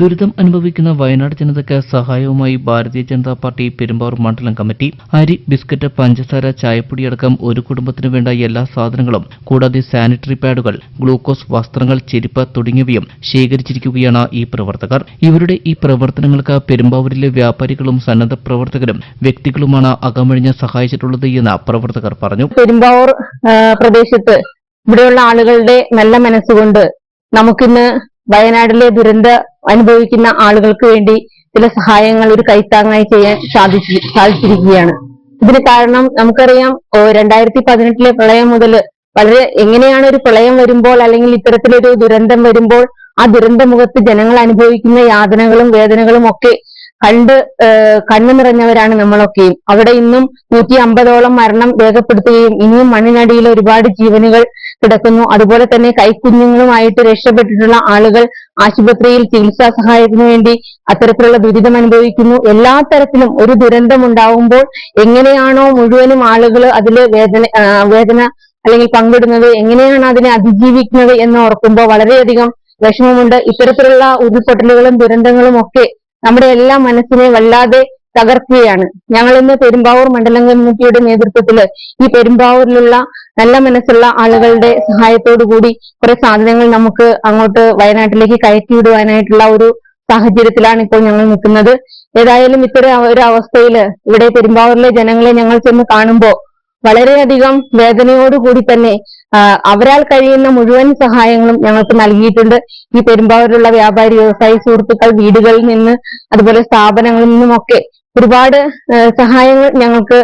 ദുരിതം അനുഭവിക്കുന്ന വയനാട് ജനതയ്ക്ക് സഹായവുമായി ഭാരതീയ ജനതാ പാർട്ടി പെരുമ്പാവൂർ മണ്ഡലം കമ്മിറ്റി അരി ബിസ്ക്കറ്റ് പഞ്ചസാര ചായപ്പൊടി അടക്കം ഒരു കുടുംബത്തിന് വേണ്ട എല്ലാ സാധനങ്ങളും കൂടാതെ സാനിറ്ററി പാഡുകൾ ഗ്ലൂക്കോസ് വസ്ത്രങ്ങൾ ചെരുപ്പ് തുടങ്ങിയവയും ശേഖരിച്ചിരിക്കുകയാണ് ഈ പ്രവർത്തകർ. ഇവരുടെ ഈ പ്രവർത്തനങ്ങൾക്ക് പെരുമ്പാവൂരിലെ വ്യാപാരികളും സന്നദ്ധ പ്രവർത്തകരും വ്യക്തികളുമാണ് അകമഴിഞ്ഞ് സഹായിച്ചിട്ടുള്ളത് എന്ന് പ്രവർത്തകർ പറഞ്ഞു. പെരുമ്പാവൂർ പ്രദേശത്ത് ഇവിടെയുള്ള ആളുകളുടെ നല്ല മനസ്സുകൊണ്ട് നമുക്കിന്ന് വയനാട്ടിലെ ദുരന്ത അനുഭവിക്കുന്ന ആളുകൾക്ക് വേണ്ടി ചില സഹായങ്ങൾ ഒരു കൈത്താങ്ങായി ചെയ്യാൻ സാധിച്ചു സാധിച്ചിരിക്കുകയാണ്. ഇതിന് കാരണം നമുക്കറിയാം രണ്ടായിരത്തി പതിനെട്ടിലെ പ്രളയം മുതൽ വളരെ എങ്ങനെയാണ് ഒരു പ്രളയം വരുമ്പോൾ അല്ലെങ്കിൽ ഇത്തരത്തിലൊരു ദുരന്തം വരുമ്പോൾ ആ ദുരന്ത മുഖത്ത് ജനങ്ങൾ അനുഭവിക്കുന്ന യാതനകളും വേദനകളും ഒക്കെ കണ്ട് കണ്ണു നിറഞ്ഞവരാണ് നമ്മളൊക്കെയും. അവിടെ ഇന്നും നൂറ്റി അമ്പതോളം മരണം രേഖപ്പെടുത്തുകയും ഇനിയും മണ്ണിനടിയിൽ ഒരുപാട് ജീവനുകൾ കിടക്കുന്നു. അതുപോലെ തന്നെ കൈക്കുഞ്ഞുങ്ങളുമായിട്ട് രക്ഷപ്പെട്ടിട്ടുള്ള ആളുകൾ ആശുപത്രിയിൽ ചികിത്സാ സഹായത്തിനു വേണ്ടി അത്തരത്തിലുള്ള ദുരിതം അനുഭവിക്കുന്നു. എല്ലാ തരത്തിലും ഒരു ദുരന്തം ഉണ്ടാവുമ്പോൾ എങ്ങനെയാണോ മുഴുവനും ആളുകൾ അതിൽ വേദന വേദന അല്ലെങ്കിൽ പങ്കിടുന്നത് എങ്ങനെയാണ് അതിനെ അതിജീവിക്കുന്നത് എന്ന് ഓർക്കുമ്പോൾ വളരെയധികം വിഷമമുണ്ട്. ഇത്തരത്തിലുള്ള ഉരുൾപൊട്ടലുകളും ദുരന്തങ്ങളും ഒക്കെ നമ്മുടെ എല്ലാ മനസ്സിനെ വല്ലാതെ തകർക്കുകയാണ്. ഞങ്ങൾ ഇന്ന് പെരുമ്പാവൂർ മണ്ഡലം കമ്മിറ്റിയുടെ നേതൃത്വത്തിൽ ഈ പെരുമ്പാവൂരിലുള്ള നല്ല മനസ്സുള്ള ആളുകളുടെ സഹായത്തോടു കൂടി കുറെ സാധനങ്ങൾ നമുക്ക് അങ്ങോട്ട് വയനാട്ടിലേക്ക് കയറ്റിവിടുവാനായിട്ടുള്ള ഒരു സാഹചര്യത്തിലാണ് ഇപ്പോൾ ഞങ്ങൾ നിൽക്കുന്നത്. ഏതായാലും ഇത്തരം ഒരു അവസ്ഥയിൽ ഇവിടെ പെരുമ്പാവൂരിലെ ജനങ്ങളെ ഞങ്ങൾ ചെന്ന് കാണുമ്പോൾ വളരെയധികം വേദനയോടുകൂടി തന്നെ അവരാൽ കഴിയുന്ന മുഴുവൻ സഹായങ്ങളും ഞങ്ങൾക്ക് നൽകിയിട്ടുണ്ട്. ഈ പെരുമ്പാവൂരുള്ള വ്യാപാരി വ്യവസായി സുഹൃത്തുക്കൾ വീടുകളിൽ നിന്ന് അതുപോലെ സ്ഥാപനങ്ങളിൽ നിന്നുമൊക്കെ ഒരുപാട് സഹായങ്ങൾ ഞങ്ങൾക്ക്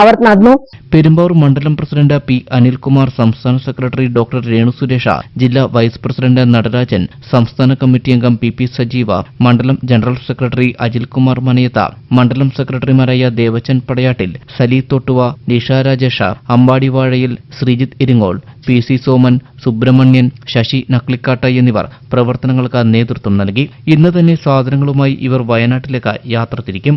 അവർ നടന്നു. പെരുമ്പാവൂർ മണ്ഡലം പ്രസിഡന്റ് പി അനിൽകുമാർ സംസ്ഥാന സെക്രട്ടറി ഡോക്ടർ രേണു സുരേഷ ജില്ലാ വൈസ് പ്രസിഡന്റ് നടരാജൻ സംസ്ഥാന കമ്മിറ്റി അംഗം പി പി സജീവ മണ്ഡലം ജനറൽ സെക്രട്ടറി അജിൽകുമാർ മനയത്ത മണ്ഡലം സെക്രട്ടറിമാരായ ദേവച്ചൻ പടയാട്ടിൽ സലി തൊട്ടുവ നിഷ രാജേഷ അമ്പാടിവാഴയിൽ ശ്രീജിത്ത് ഇരിങ്ങോൾ പി സി സോമൻ സുബ്രഹ്മണ്യൻ ശശി നക്ലിക്കാട്ട എന്നിവർ പ്രവർത്തനങ്ങൾക്ക് നേതൃത്വം നൽകി. ഇന്ന് തന്നെ സാധനങ്ങളുമായി ഇവർ വയനാട്ടിലേക്ക് യാത്ര തിരിക്കും.